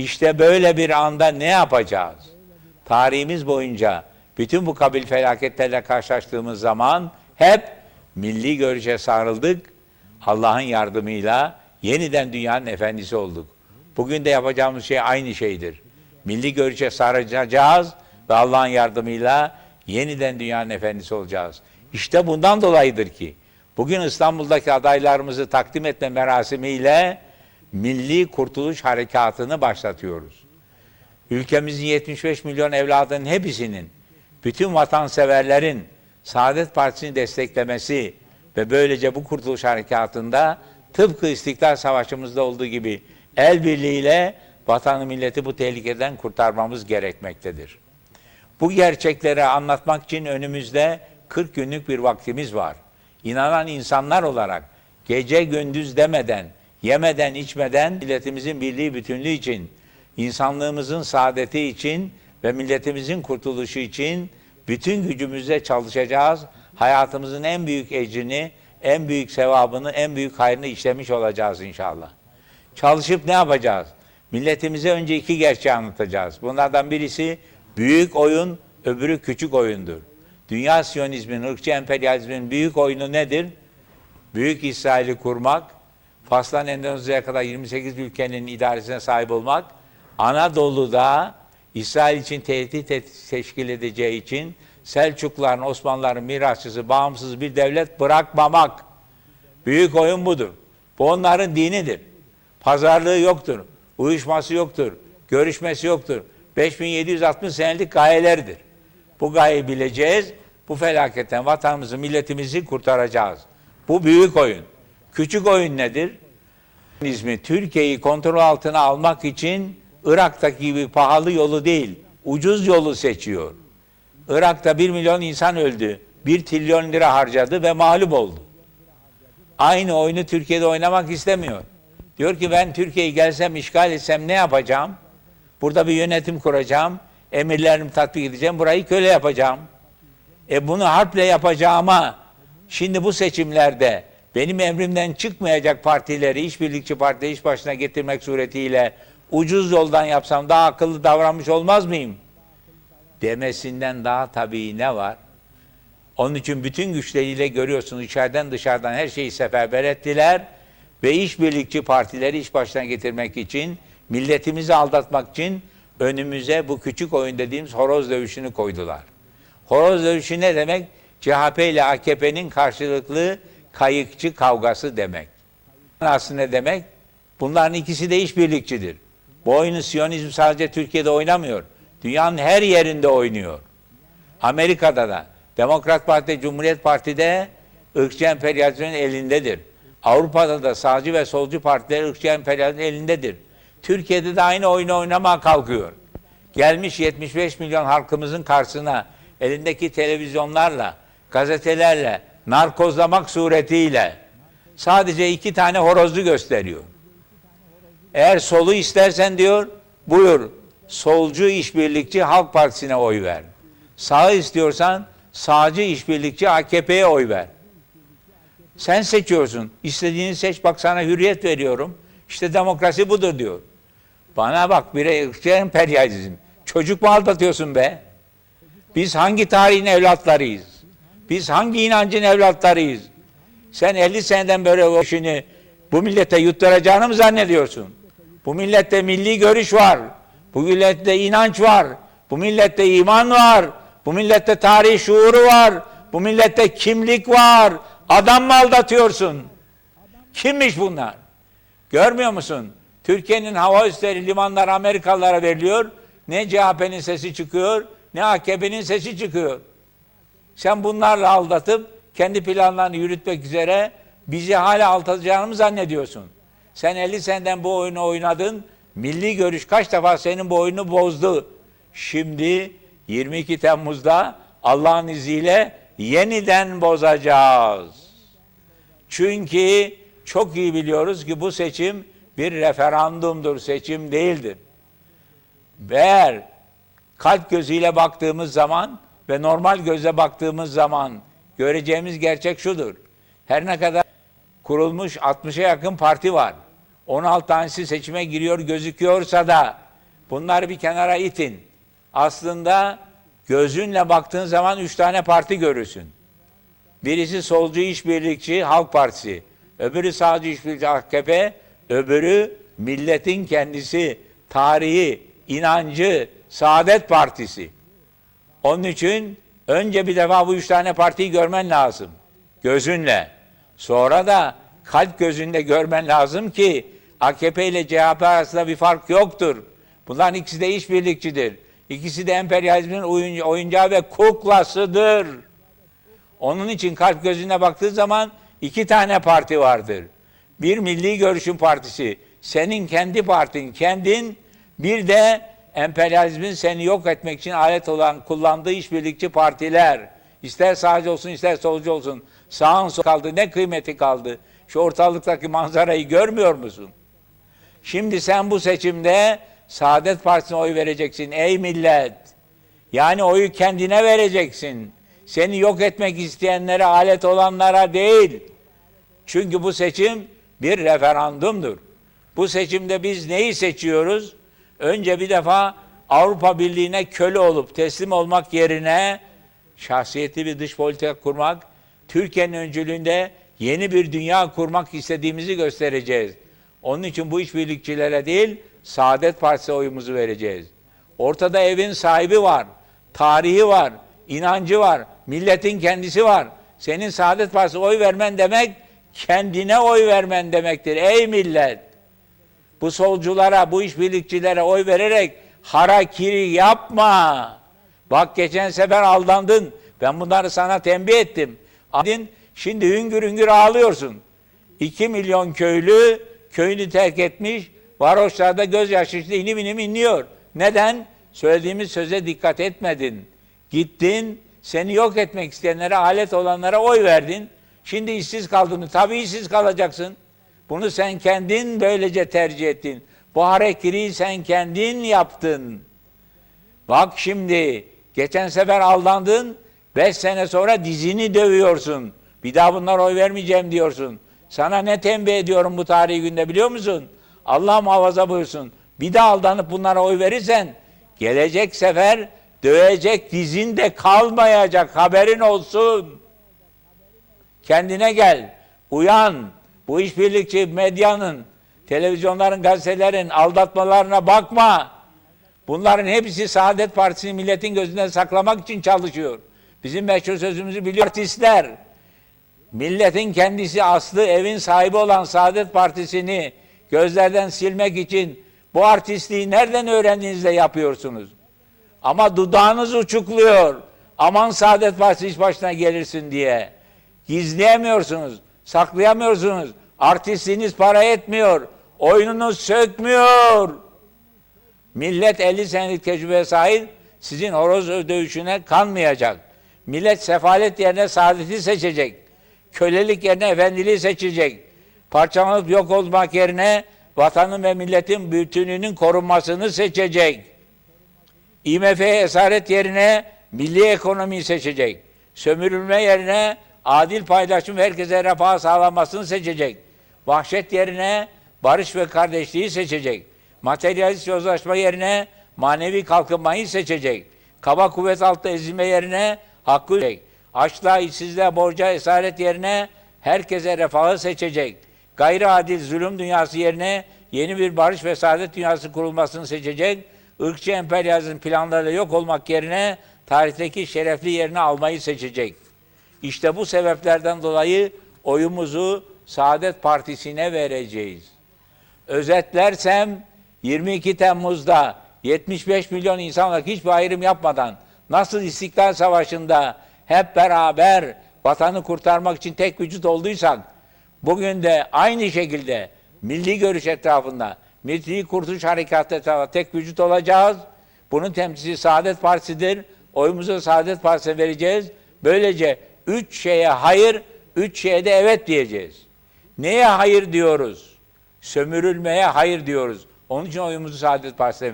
İşte böyle bir anda ne yapacağız? Tarihimiz boyunca bütün bu kabil felaketlerle karşılaştığımız zaman hep milli görüşe sarıldık. Allah'ın yardımıyla yeniden dünyanın efendisi olduk. Bugün de yapacağımız şey aynı şeydir. Milli görüşe sarılacağız ve Allah'ın yardımıyla yeniden dünyanın efendisi olacağız. İşte bundan dolayıdır ki bugün İstanbul'daki adaylarımızı takdim etme merasimiyle Milli Kurtuluş Harekatı'nı başlatıyoruz. Ülkemizin 75 milyon evladının hepsinin, bütün vatanseverlerin Saadet Partisi'ni desteklemesi ve böylece bu kurtuluş harekatında tıpkı İstiklal Savaşı'mızda olduğu gibi el birliğiyle vatanı milleti bu tehlikeden kurtarmamız gerekmektedir. Bu gerçekleri anlatmak için önümüzde 40 günlük bir vaktimiz var. İnanan insanlar olarak gece gündüz demeden, yemeden içmeden milletimizin birliği bütünlüğü için, insanlığımızın saadeti için ve milletimizin kurtuluşu için bütün gücümüzle çalışacağız. Hayatımızın en büyük ecrini, en büyük sevabını, en büyük hayrını işlemiş olacağız inşallah. Çalışıp ne yapacağız? Milletimize önce iki gerçeği anlatacağız. Bunlardan birisi büyük oyun, öbürü küçük oyundur. Dünya Siyonizmin, ırkçı emperyalizmin büyük oyunu nedir? Büyük İsrail'i kurmak, Fas'tan Endonezya'ya kadar 28 ülkenin idaresine sahip olmak, Anadolu'da İsrail için tehdit teşkil edeceği için Selçukluların, Osmanlıların mirasçısı, bağımsız bir devlet bırakmamak. Büyük oyun budur. Bu onların dinidir. Pazarlığı yoktur. Uyuşması yoktur. Görüşmesi yoktur. 5760 senelik gayelerdir. Bu gayeyi bileceğiz. Bu felaketten vatanımızı, milletimizi kurtaracağız. Bu büyük oyun. Küçük oyun nedir? İsmi Türkiye'yi kontrol altına almak için Irak'taki gibi pahalı yolu değil, ucuz yolu seçiyor. Irak'ta bir milyon insan öldü. Bir trilyon lira harcadı ve mağlup oldu. Aynı oyunu Türkiye'de oynamak istemiyor. Diyor ki ben Türkiye'yi gelsem, işgal etsem ne yapacağım? Burada bir yönetim kuracağım, emirlerimi tatbik edeceğim, burayı köle yapacağım. E bunu harple yapacağıma şimdi bu seçimlerde benim emrimden çıkmayacak partileri, işbirlikçi partileri iş başına getirmek suretiyle ucuz yoldan yapsam daha akıllı davranmış olmaz mıyım? Demesinden daha tabii ne var? Onun için bütün güçleriyle görüyorsunuz içeriden dışarıdan her şeyi seferber ettiler ve işbirlikçi partileri iş başına getirmek için, milletimizi aldatmak için önümüze bu küçük oyun dediğimiz horoz dövüşünü koydular. Horoz dövüşü ne demek? CHP ile AKP'nin karşılıklı kayıkçı kavgası demek. Aslında ne demek? Bunların ikisi de işbirlikçidir. Bu oyunu Siyonizm sadece Türkiye'de oynamıyor. Dünyanın her yerinde oynuyor. Amerika'da da Demokrat Parti, Cumhuriyet Parti'de ırkçı emperyalizmin elindedir. Avrupa'da da sağcı ve solcu partiler ırkçı emperyalizmin elindedir. Türkiye'de de aynı oyunu oynamaya kalkıyor. Gelmiş 75 milyon halkımızın karşısına elindeki televizyonlarla, gazetelerle, narkozlamak suretiyle sadece iki tane horozlu gösteriyor. Eğer solu istersen diyor, buyur solcu işbirlikçi Halk Partisi'ne oy ver. Sağı istiyorsan sağcı işbirlikçi AKP'ye oy ver. Sen seçiyorsun. İstediğini seç bak sana hürriyet veriyorum. İşte demokrasi budur diyor. Bana bak bir emperyalizm. Çocuk mu aldatıyorsun be? Biz hangi tarihin evlatlarıyız? Biz hangi inancın evlatlarıyız? Sen 50 seneden böyle o işini bu millete yutturacağını mı zannediyorsun? Bu millette milli görüş var. Bu millette inanç var. Bu millette iman var. Bu millette tarih şuuru var. Bu millette kimlik var. Adam mı aldatıyorsun? Kimmiş bunlar? Görmüyor musun? Türkiye'nin hava üsleri, limanlar Amerikalılara veriliyor. Ne CHP'nin sesi çıkıyor, ne AKP'nin sesi çıkıyor. Sen bunlarla aldatıp kendi planlarını yürütmek üzere bizi hala aldatacağını mı zannediyorsun? Sen 50 seneden bu oyunu oynadın. Milli görüş kaç defa senin bu oyunu bozdu. Şimdi 22 Temmuz'da Allah'ın izniyle yeniden bozacağız. Çünkü çok iyi biliyoruz ki bu seçim bir referandumdur, seçim değildir. Eğer kalp gözüyle baktığımız zaman ve normal gözle baktığımız zaman göreceğimiz gerçek şudur. Her ne kadar kurulmuş 60'a yakın parti var. 16 tanesi seçime giriyor gözüküyorsa da Bunları bir kenara itin. Aslında gözünle baktığın zaman üç tane parti görürsün. Birisi solcu işbirlikçi Halk Partisi, öbürü sağcı işbirlikçi AKP, öbürü milletin kendisi, tarihi, inancı, Saadet Partisi. Onun için önce bir defa bu üç tane partiyi görmen lazım. Gözünle. Sonra da kalp gözünde görmen lazım ki AKP ile CHP arasında bir fark yoktur. Bunların ikisi de işbirlikçidir. İkisi de emperyalizmin oyunca- oyuncağı ve kuklasıdır. Onun için kalp gözüne baktığı zaman iki tane parti vardır. Bir Milli Görüşün Partisi, senin kendi partin, kendin, bir de emperyalizmin seni yok etmek için alet olan kullandığı işbirlikçi partiler. İster sağcı olsun ister solcu olsun. Sağın sol kaldı ne kıymeti kaldı? Şu ortalıktaki manzarayı görmüyor musun? Şimdi sen bu seçimde Saadet Partisi'ne oy vereceksin ey millet. Yani oyu kendine vereceksin. Seni yok etmek isteyenlere, alet olanlara değil. Çünkü bu seçim bir referandumdur. Bu seçimde biz neyi seçiyoruz? Önce bir defa Avrupa Birliği'ne köle olup teslim olmak yerine şahsiyetli bir dış politika kurmak, Türkiye'nin öncülüğünde yeni bir dünya kurmak istediğimizi göstereceğiz. Onun için bu işbirlikçilere değil, Saadet Partisi'ne oyumuzu vereceğiz. Ortada evin sahibi var, tarihi var, inancı var, milletin kendisi var. Senin Saadet Partisi'ne oy vermen demek, kendine oy vermen demektir. Ey millet! Bu solculara, bu işbirlikçilere oy vererek harakiri yapma. Bak geçen sefer aldandın. Ben bunları sana tembih ettim. Adin, şimdi hüngür hüngür ağlıyorsun. 2 milyon köylü köyünü terk etmiş. Varoşlarda gözyaşı içinde inim inim inliyor. Neden? Söylediğimiz söze dikkat etmedin. Gittin, seni yok etmek isteyenlere, alet olanlara oy verdin. Şimdi işsiz kaldın. Tabii işsiz kalacaksın. Bunu sen kendin böylece tercih ettin. Bu hareketi sen kendin yaptın. Bak şimdi geçen sefer aldandın. Beş sene sonra dizini dövüyorsun. Bir daha bunlara oy vermeyeceğim diyorsun. Sana ne tembih ediyorum bu tarihi günde biliyor musun? Allah muhafaza buyursun. Bir daha aldanıp bunlara oy verirsen gelecek sefer dövecek dizin de kalmayacak haberin olsun. Kendine gel. Uyan. Bu işbirlikçi medyanın, televizyonların, gazetelerin aldatmalarına bakma. Bunların hepsi Saadet Partisi'ni milletin gözünden saklamak için çalışıyor. Bizim meşhur sözümüzü biliyor artistler. Milletin kendisi aslı evin sahibi olan Saadet Partisi'ni gözlerden silmek için bu artistliği nereden öğrendiğinizde yapıyorsunuz. Ama dudağınız uçukluyor. Aman Saadet Partisi iş başına gelirsin diye. Gizleyemiyorsunuz, saklayamıyorsunuz. Artistliğiniz para etmiyor. Oyununuz sökmüyor. Millet 50 senelik tecrübeye sahip sizin horoz dövüşüne kanmayacak. Millet sefalet yerine saadeti seçecek. Kölelik yerine efendiliği seçecek. Parçalanıp yok olmak yerine vatanın ve milletin bütününün korunmasını seçecek. IMF'ye esaret yerine milli ekonomiyi seçecek. Sömürülme yerine adil paylaşım herkese refah sağlanmasını seçecek. Vahşet yerine barış ve kardeşliği seçecek. Materyalist yozlaşma yerine manevi kalkınmayı seçecek. Kaba kuvvet altında ezilme yerine hakkı seçecek. Açlığa, işsizliğe, borca, esaret yerine herkese refahı seçecek. Gayri adil zulüm dünyası yerine yeni bir barış ve saadet dünyası kurulmasını seçecek. Irkçı emperyalizm planlarıyla yok olmak yerine tarihteki şerefli yerini almayı seçecek. İşte bu sebeplerden dolayı oyumuzu Saadet Partisi'ne vereceğiz. Özetlersem 22 Temmuz'da 75 milyon insan olarak hiçbir ayrım yapmadan nasıl İstiklal Savaşı'nda hep beraber vatanı kurtarmak için tek vücut olduysak bugün de aynı şekilde milli görüş etrafında Milli Kurtuluş Harekatı etrafında tek vücut olacağız. Bunun temsilcisi Saadet Partisi'dir. Oyumuzu Saadet Partisi'ne vereceğiz. Böylece üç şeye hayır, üç şeye de evet diyeceğiz. Neye hayır diyoruz? Sömürülmeye hayır diyoruz. Onun için oyumuzu Saadet Partisi'ne